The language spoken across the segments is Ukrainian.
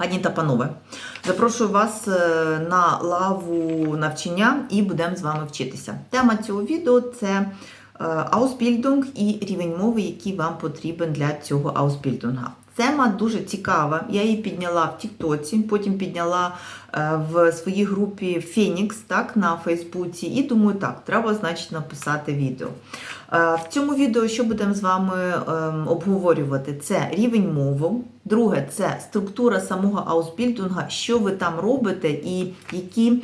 Пані та панове, запрошую вас е, на лаву навчання і будемо з вами вчитися. Тема цього відео це е, Ausbildung і рівень мови, який вам потрібен для цього Ausbildunга. Тема дуже цікава. Я її підняла в Тіктоці, потім підняла е, в своїй групі Phoenix, так, на Фейсбуці. І думаю, так, треба, значить, написати відео. Е, В цьому відео, що будемо з вами ем, обговорювати, це рівень мови. Друге, це структура самого аусбільдинга, що ви там робите, і які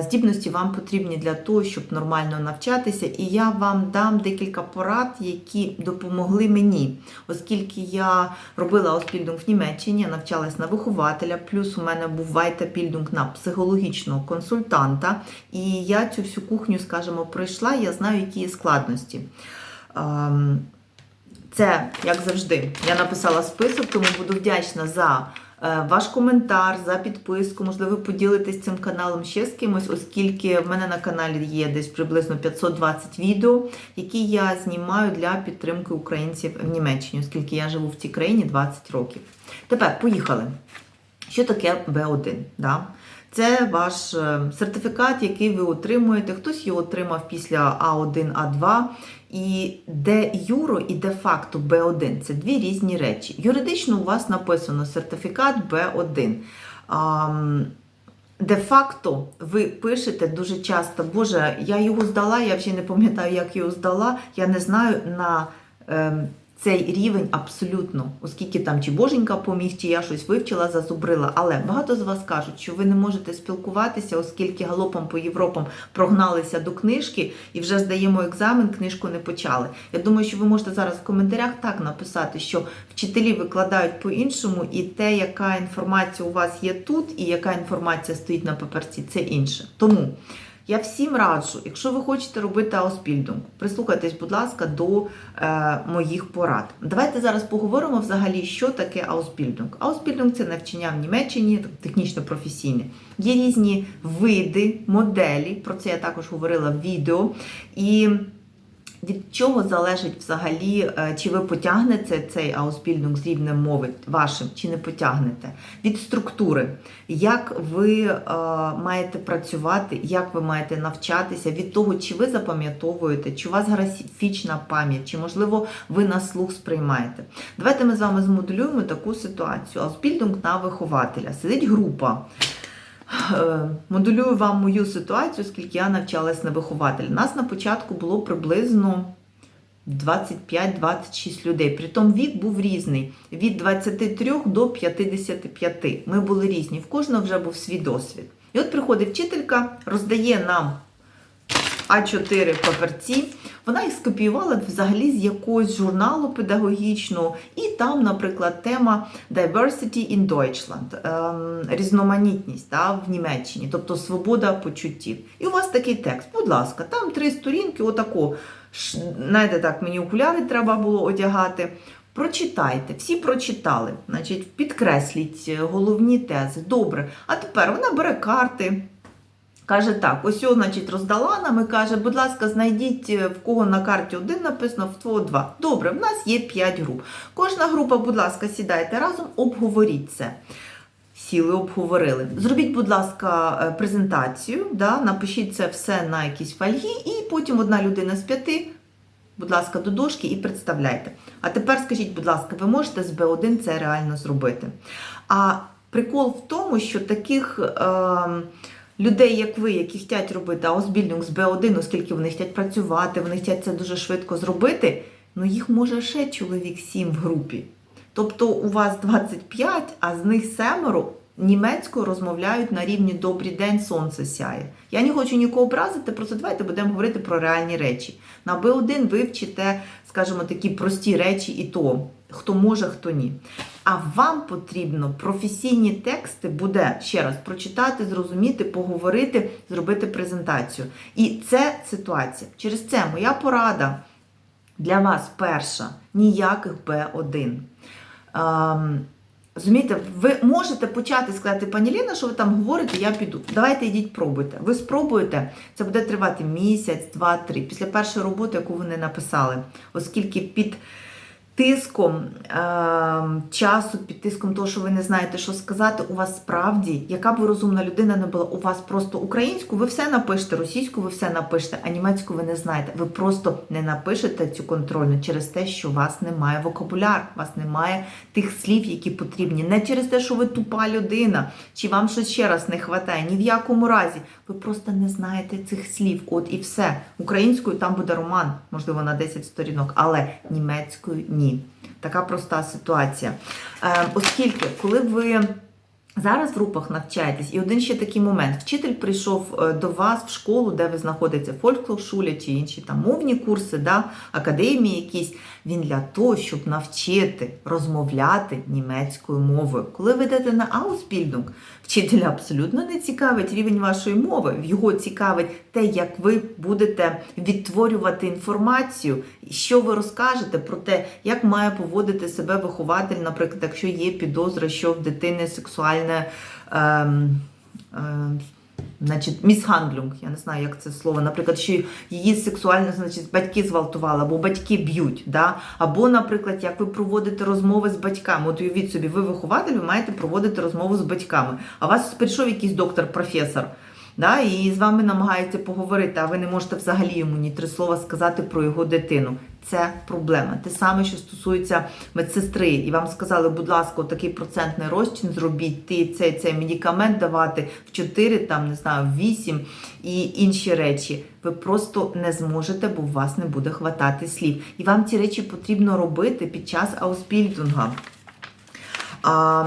здібності вам потрібні для того, щоб нормально навчатися. І я вам дам декілька порад, які допомогли мені, оскільки я робила аусбільдинг в Німеччині, я навчалась на вихователя, плюс у мене був вайтапільдинг на психологічного консультанта. І я цю всю кухню, скажімо, пройшла, я знаю, які є складності. Ем, Це, як завжди, я написала список, тому буду вдячна за е, ваш коментар, за підписку. Можливо, поділитесь цим каналом ще з кимось, оскільки в мене на каналі є десь приблизно 520 відео, які я знімаю для підтримки українців в Німеччині, оскільки я живу в цій країні 20 років. Тепер поїхали. Що таке Б1? Да? Це ваш е, сертифікат, який ви отримуєте. Хтось його отримав після А1, А2. І де юро і де факто Б1 це дві різні речі. Юридично у вас написано сертифікат Б1. Де-факто ви пишете дуже часто, Боже, я його здала, я вже не пам'ятаю, як його здала. Я не знаю на ем, цей рівень абсолютно, оскільки там чи боженька поміг, чи я щось вивчила, зазубрила. Але багато з вас кажуть, що ви не можете спілкуватися, оскільки галопом по Європам прогналися до книжки і вже здаємо екзамен, книжку не почали. Я думаю, що ви можете зараз в коментарях так написати, що вчителі викладають по-іншому, і те, яка інформація у вас є тут, і яка інформація стоїть на паперці, це інше. Тому. Я всім раджу, якщо ви хочете робити Ауспільдунг, прислухайтесь, будь ласка, до е, моїх порад. Давайте зараз поговоримо взагалі, що таке Ауспільдунг. Ауспільдунг – це навчання в Німеччині, технічно-професійне. Є різні види, моделі, про це я також говорила в відео. І від чого залежить взагалі, е, чи ви потягнете цей аусбільдинг з рівнем мови вашим, чи не потягнете? Від структури, як ви е, маєте працювати, як ви маєте навчатися, від того, чи ви запам'ятовуєте, чи у вас графічна пам'ять, чи, можливо, ви на слух сприймаєте. Давайте ми з вами змоделюємо таку ситуацію. Аусбільдинг на вихователя. Сидить група. Е, Моделюю вам мою ситуацію, оскільки я навчалась на вихователя. Нас на початку було приблизно 25-26 людей. Притом вік був різний від 23 до 55. Ми були різні. В кожного вже був свій досвід. І от приходить вчителька, роздає нам А4 паперці. Вона їх скопіювала взагалі з якогось журналу педагогічного, і там, наприклад, тема Diversity in Deutschland, ем, різноманітність да, в Німеччині, тобто свобода почуттів. І у вас такий текст, будь ласка, там три сторінки, отако. Знаєте, так, мені окуляри треба було одягати. Прочитайте, всі прочитали, значить, підкресліть е, головні тези. Добре. А тепер вона бере карти. Каже так, ось його, значить, роздала нам і каже, будь ласка, знайдіть, е, в кого на карті один написано, в твого два. Добре, в нас є 5 груп. Кожна група, будь ласка, сідайте разом, обговоріть це. Сіли, обговорили. Зробіть, будь ласка, е, презентацію, да, напишіть це все на якісь фольги, і потім одна людина з п'яти, будь ласка, до дошки і представляйте. А тепер скажіть, будь ласка, ви можете з Б1 це реально зробити. А прикол в тому, що таких. Е- людей, як ви, які хочуть робити аусбільдинг з Б1, оскільки вони хочуть працювати, вони хочуть це дуже швидко зробити, ну їх може ще чоловік 7 в групі. Тобто у вас 25, а з них семеро німецькою розмовляють на рівні Добрий день, сонце сяє. Я не хочу нікого образити, просто давайте будемо говорити про реальні речі. На Б1 ви вчите, скажімо, такі прості речі, і то хто може, хто ні. А вам потрібно професійні тексти буде ще раз прочитати, зрозуміти, поговорити, зробити презентацію. І це ситуація. Через це моя порада для вас перша: ніяких Б1. Ем, Розумієте, ви можете почати сказати, пані Ліна, що ви там говорите, я піду. Давайте йдіть, пробуйте. Ви спробуєте, це буде тривати місяць, два, три, після першої роботи, яку вони написали, оскільки під тиском е, часу, під тиском того, що ви не знаєте, що сказати, у вас справді, яка б розумна людина не була, у вас просто українську, ви все напишете, російську ви все напишете, а німецьку ви не знаєте. Ви просто не напишете цю контрольну через те, що у вас немає вокабуляр, у вас немає тих слів, які потрібні. Не через те, що ви тупа людина, чи вам щось ще раз не вистачає. Ні в якому разі. Ви просто не знаєте цих слів. От і все. Українською там буде роман, можливо, на 10 сторінок, але німецькою ні. Така проста ситуація. Е, оскільки, коли ви зараз в групах навчаєтесь, і один ще такий момент: вчитель прийшов е, до вас в школу, де ви знаходитеся, фольклор-шуля чи інші там мовні курси, да, академії якісь. Він для того, щоб навчити розмовляти німецькою мовою. Коли ви йдете на Ausbildung, вчителя абсолютно не цікавить рівень вашої мови. Його цікавить те, як ви будете відтворювати інформацію, що ви розкажете про те, як має поводити себе вихователь, наприклад, якщо є підозра, що в дитини сексуальне. Ем, ем, Значить, місхандлюнг, я не знаю, як це слово. Наприклад, що її сексуально, значить, батьки зґвалтували, або батьки б'ють. Да? Або, наприклад, як ви проводите розмови з батьками. От уявіть собі, ви вихователь, ви маєте проводити розмову з батьками. А вас прийшов якийсь доктор-професор. Да, і з вами намагається поговорити, а ви не можете взагалі йому ні три слова сказати про його дитину. Це проблема. Те саме, що стосується медсестри, і вам сказали, будь ласка, такий процентний розчин зробіть, ти цей цей медикамент давати в 4, там не знаю, в 8 і інші речі. Ви просто не зможете, бо у вас не буде хватати слів. І вам ці речі потрібно робити під час аусбільдунга. А,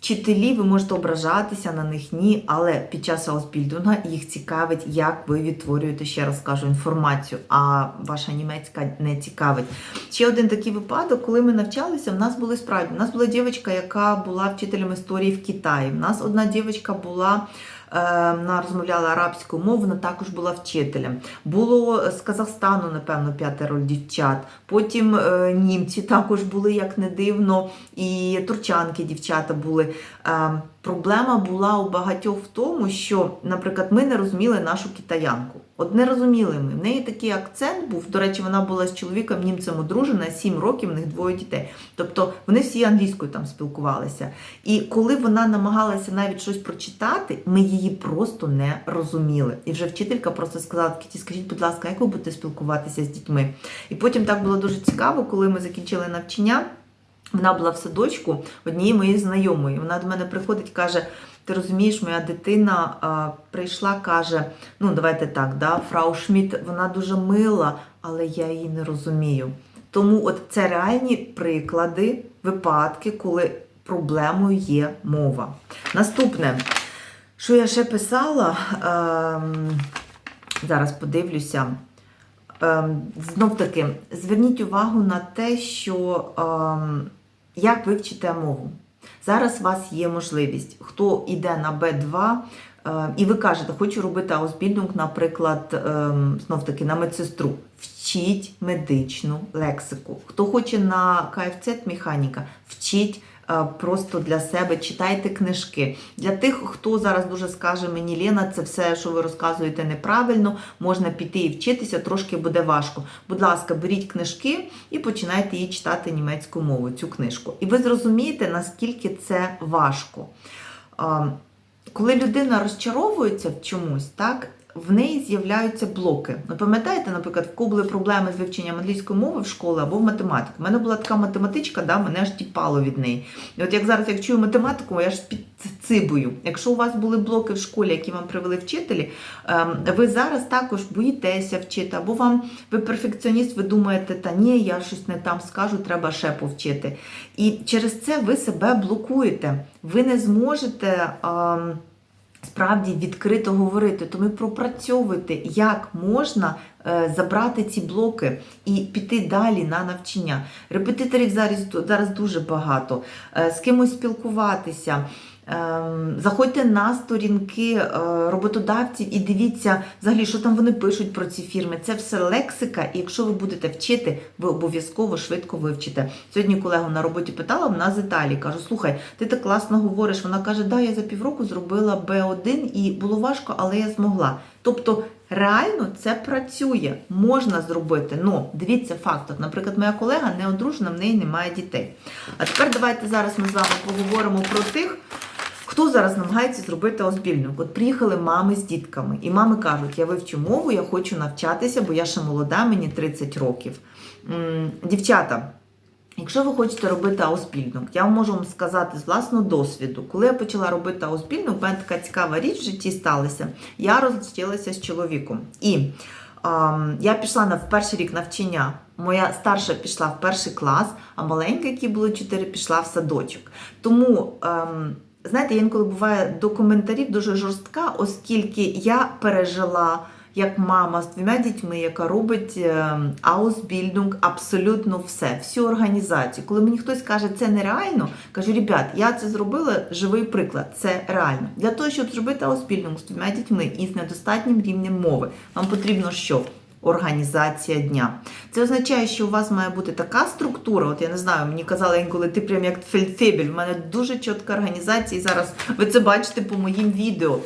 Вчителі, ви можете ображатися на них, ні, але під час аусбільдунга їх цікавить, як ви відтворюєте, ще раз кажу, інформацію, а ваша німецька не цікавить. Ще один такий випадок, коли ми навчалися, в нас були справді. У нас була дівчинка, яка була вчителем історії в Китаї. У нас одна дівчинка була. Вона розмовляла арабською мовою, вона також була вчителем. Було з Казахстану, напевно, п'ятеро дівчат. Потім е, німці також були, як не дивно, і турчанки дівчата були. Е, проблема була у багатьох в тому, що, наприклад, ми не розуміли нашу китаянку. От не розуміли ми. В неї такий акцент був. До речі, вона була з чоловіком німцем одружена, 7 років, в них двоє дітей. Тобто вони всі англійською там спілкувалися. І коли вона намагалася навіть щось прочитати, ми її просто не розуміли. І вже вчителька просто сказала: Кіті, скажіть, будь ласка, як ви будете спілкуватися з дітьми? І потім так було дуже цікаво, коли ми закінчили навчання. Вона була в садочку однієї моєї знайомої. Вона до мене приходить, каже. Ти розумієш, моя дитина а, прийшла, каже: ну, давайте так, да, фрау Шмідт, вона дуже мила, але я її не розумію. Тому от це реальні приклади, випадки, коли проблемою є мова. Наступне, що я ще писала, ем, зараз подивлюся. Ем, знов таки, зверніть увагу на те, що ем, як вивчите мову. Зараз у вас є можливість, хто йде на Б2, е, і ви кажете, хочу робити аусбільдинг, наприклад, е, знов таки на медсестру. Вчіть медичну лексику. Хто хоче на КФЦ механіка, вчіть просто для себе, читайте книжки. Для тих, хто зараз дуже скаже мені, Лена, це все, що ви розказуєте, неправильно, можна піти і вчитися, трошки буде важко. Будь ласка, беріть книжки і починайте її читати німецькою мовою, цю книжку. І ви зрозумієте, наскільки це важко. Коли людина розчаровується в чомусь, так, в неї з'являються блоки. Ну, пам'ятаєте, наприклад, в кого були проблеми з вивченням англійської мови в школі або в математику. У мене була така математичка, да, мене аж тіпало від неї. І от як зараз як чую математику, я ж підцибую. Якщо у вас були блоки в школі, які вам привели вчителі, ем, ви зараз також боїтеся вчити, або вам ви перфекціоніст, ви думаєте, та ні, я щось не там скажу, треба ще повчити. І через це ви себе блокуєте. Ви не зможете. Справді відкрито говорити, тому пропрацьовувати, як можна е, забрати ці блоки і піти далі на навчання. Репетиторів зараз, зараз дуже багато, е, з кимось спілкуватися. Ем, заходьте на сторінки е, роботодавців і дивіться, взагалі, що там вони пишуть про ці фірми. Це все лексика, і якщо ви будете вчити, ви обов'язково швидко вивчите. Сьогодні колегу на роботі питала, вона з Італії кажу: слухай, ти так класно говориш. Вона каже, да, я за півроку зробила Б1 і було важко, але я змогла. Тобто Реально це працює, можна зробити. Ну, дивіться фактор. Наприклад, моя колега не одружена, в неї немає дітей. А тепер давайте зараз ми з вами поговоримо про тих, хто зараз намагається зробити озбільник. От приїхали мами з дітками, і мами кажуть: я вивчу мову, я хочу навчатися, бо я ще молода, мені 30 років. Дівчата. Якщо ви хочете робити ауспільнок, я можу вам сказати з власного досвіду, коли я почала робити ауспільнок, в мене така цікава річ в житті сталася. Я розлучилася з чоловіком. І ем, я пішла на в перший рік навчання. Моя старша пішла в перший клас, а маленька, які було 4, пішла в садочок. Тому. Ем, Знаєте, інколи буває до коментарів дуже жорстка, оскільки я пережила як мама з двома дітьми, яка робить е, аусбільдинг абсолютно все, всю організацію. Коли мені хтось каже, це нереально, кажу, ребят, я це зробила, живий приклад, це реально. Для того, щоб зробити аусбільдинг з двома дітьми і з недостатнім рівнем мови, вам потрібно що? Організація дня. Це означає, що у вас має бути така структура. От я не знаю, мені казали інколи ти прям як фельдфебель. У мене дуже чітка організація, і зараз ви це бачите по моїм відео.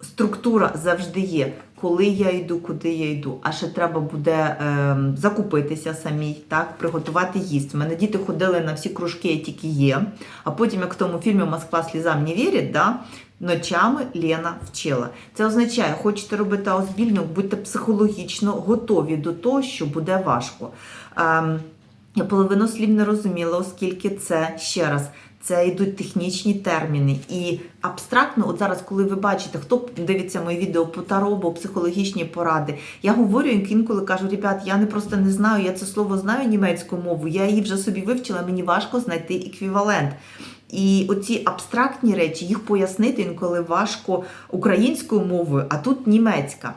Структура завжди є. Коли я йду, куди я йду. А ще треба буде е, закупитися самій, так, приготувати їсти. У мене діти ходили на всі кружки, які є. А потім, як в тому фільмі Москва слізам не вірить, да, ночами Лена вчила. Це означає, хочете робити аусбільник, будьте психологічно готові до того, що буде важко. Ем, я половину слів не розуміла, оскільки це ще раз. Це йдуть технічні терміни. І абстрактно, от зараз, коли ви бачите, хто дивиться моє відео по таробу, психологічні поради, я говорю інколи кажу, ребят, я не просто не знаю, я це слово знаю німецьку мову, я її вже собі вивчила, мені важко знайти еквівалент. І оці абстрактні речі, їх пояснити інколи важко українською мовою, а тут німецька.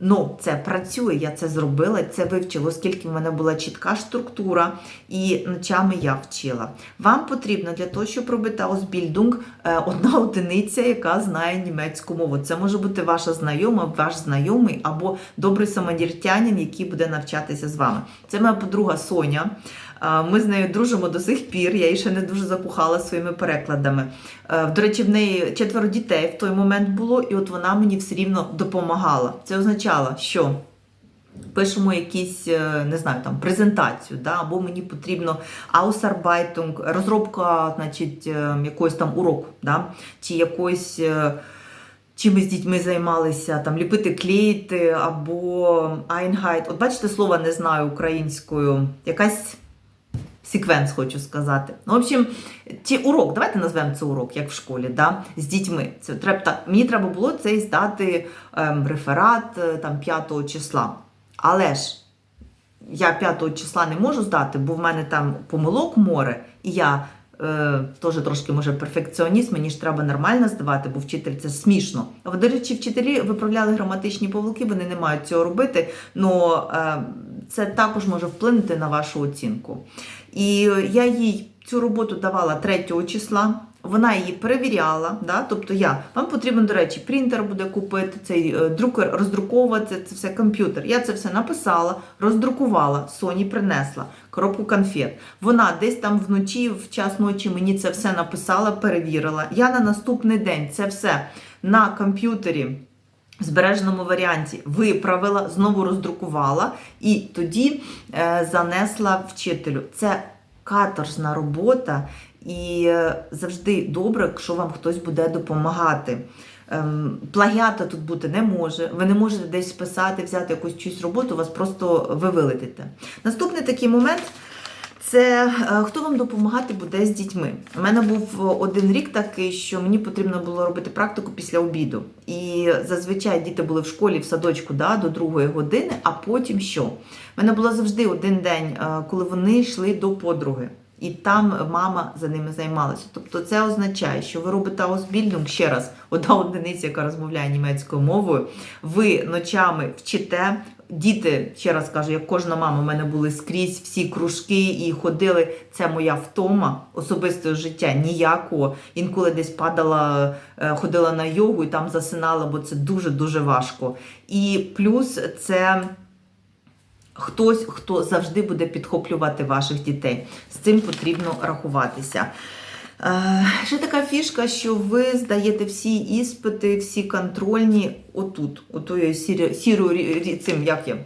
Ну, це працює, я це зробила, це вивчила, оскільки в мене була чітка структура, і ночами я вчила. Вам потрібно для того, щоб робити аусбільдунг, е, одна одиниця, яка знає німецьку мову. Це може бути ваша знайома, ваш знайомий або добрий самодіртянин, який буде навчатися з вами. Це моя подруга Соня. Ми з нею дружимо до сих пір. Я її ще не дуже запухала своїми перекладами. Е, До речі, в неї четверо дітей в той момент було, і от вона мені все рівно допомагала. Це означало, що. Пишемо якісь, е, не знаю, там презентацію, да, або мені потрібно аусарбайтунг, розробка, значить, е, якогось там уроку, да, чи якось. Чим ми з дітьми займалися, там ліпити, клеїти або айнгайт. От бачите, слова не знаю українською. Якась секвенс, хочу сказати. Ну, в общем, чи урок, давайте назвемо це урок, як в школі, да, з дітьми. Це треба так. Мені треба було цей здати ем, реферат е, там 5 числа. Але ж я 5 числа не можу здати, бо в мене там помилок море, і я е, теж трошки, може, перфекціоніст, мені ж треба нормально здавати, бо вчитель це смішно. А до речі, вчителі виправляли граматичні помилки, вони не мають цього робити, але це також може вплинути на вашу оцінку. І я їй цю роботу давала 3 числа. Вона її перевіряла, да? тобто я, вам потрібен, до речі, принтер буде купити, цей е, друкер роздруковувати, це все комп'ютер. Я це все написала, роздрукувала, Соні принесла коробку конфет. Вона десь там вночі, в час ночі мені це все написала, перевірила. Я на наступний день це все на комп'ютері. В збереженому варіанті виправила, знову роздрукувала і тоді е, занесла вчителю. Це каторжна робота, і е, завжди добре, якщо вам хтось буде допомагати. Ем, плагіата тут бути не може. Ви не можете десь писати, взяти якусь чусь роботу, вас просто ви вилетите. Наступний такий момент. Це е, хто вам допомагати буде з дітьми. У мене був один рік такий, що мені потрібно було робити практику після обіду. І зазвичай діти були в школі в садочку да, до другої години, а потім що? У мене було завжди один день, е, коли вони йшли до подруги. І там мама за ними займалася. Тобто це означає, що ви робите аусбільдинг, ще раз, одна одиниця, яка розмовляє німецькою мовою, ви ночами вчите. Діти, ще раз кажу, як кожна мама, в мене були скрізь всі кружки і ходили. Це моя втома особистого життя ніякого. Інколи десь падала, е, ходила на йогу і там засинала, бо це дуже-дуже важко. І плюс це хтось, хто завжди буде підхоплювати ваших дітей. З цим потрібно рахуватися. Е, Ще така фішка, що ви здаєте всі іспити, всі контрольні отут, отою сірою, цим, як я,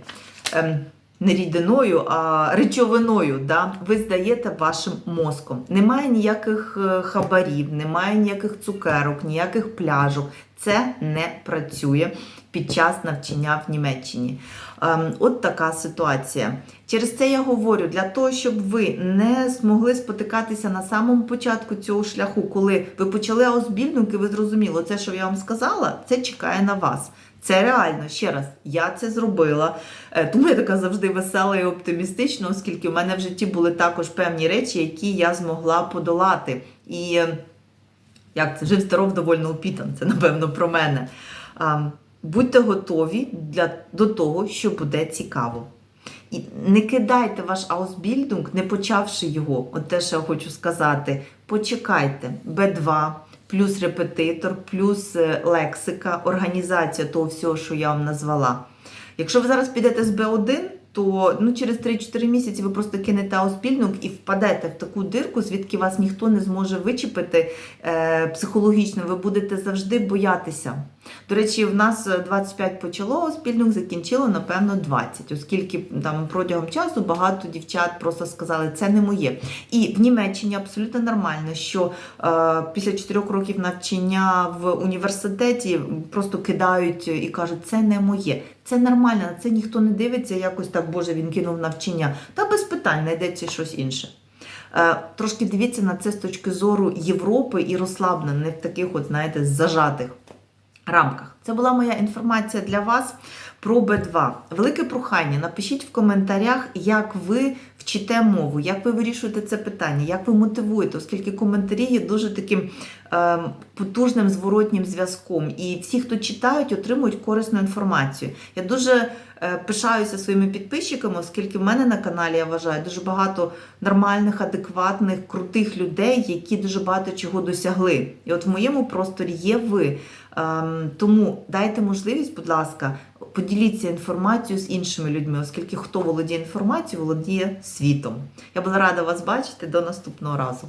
ем, не рідиною, а речовиною. Да? Ви здаєте вашим мозком. Немає ніяких е, хабарів, немає ніяких цукерок, ніяких пляжок. Це не працює під час навчання в Німеччині. Ем, От така ситуація. Через це я говорю, для того, щоб ви не змогли спотикатися на самому початку цього шляху, коли ви почали аусбільдинг, і ви зрозуміли, це, що я вам сказала, це чекає на вас. Це реально, ще раз, я це зробила. Е, Тому я така завжди весела і оптимістична, оскільки в мене в житті були також певні речі, які я змогла подолати. І е, як це жив здоров, довольно упітан, це напевно про мене. Будьте готові для, до того, що буде цікаво. І не кидайте ваш аусбільдинг, не почавши його. От те, що я хочу сказати. Почекайте, Б2, плюс репетитор, плюс е, лексика, організація того всього, що я вам назвала. Якщо ви зараз підете з Б1, то ну, через 3-4 місяці ви просто кинете аусбільдинг і впадете в таку дирку, звідки вас ніхто не зможе вичепити е, психологічно. Ви будете завжди боятися. До речі, в нас е, 25 почало спільник, закінчило, напевно, 20, оскільки там протягом часу багато дівчат просто сказали, це не моє. І в Німеччині абсолютно нормально, що е, після 4 років навчання в університеті просто кидають і кажуть, це не моє. Це нормально, на це ніхто не дивиться, якось так, Боже, він кинув навчання. Та без питань знайдеться щось інше. Е, Трошки дивіться на це з точки зору Європи і розслаблено, не в таких, от, знаєте, зажатих рамках. Це була моя інформація для вас про Б2. Велике прохання. Напишіть в коментарях, як ви вчите мову, як ви вирішуєте це питання, як ви мотивуєте, оскільки коментарі є дуже таким е, потужним зворотнім зв'язком. І всі, хто читають, отримують корисну інформацію. Я дуже е, пишаюся своїми підписчиками, оскільки в мене на каналі я вважаю дуже багато нормальних, адекватних, крутих людей, які дуже багато чого досягли. І от в моєму просторі є ви. Ем, Тому дайте можливість, будь ласка, поділіться інформацією з іншими людьми, оскільки хто володіє інформацією, володіє світом. Я була рада вас бачити. До наступного разу.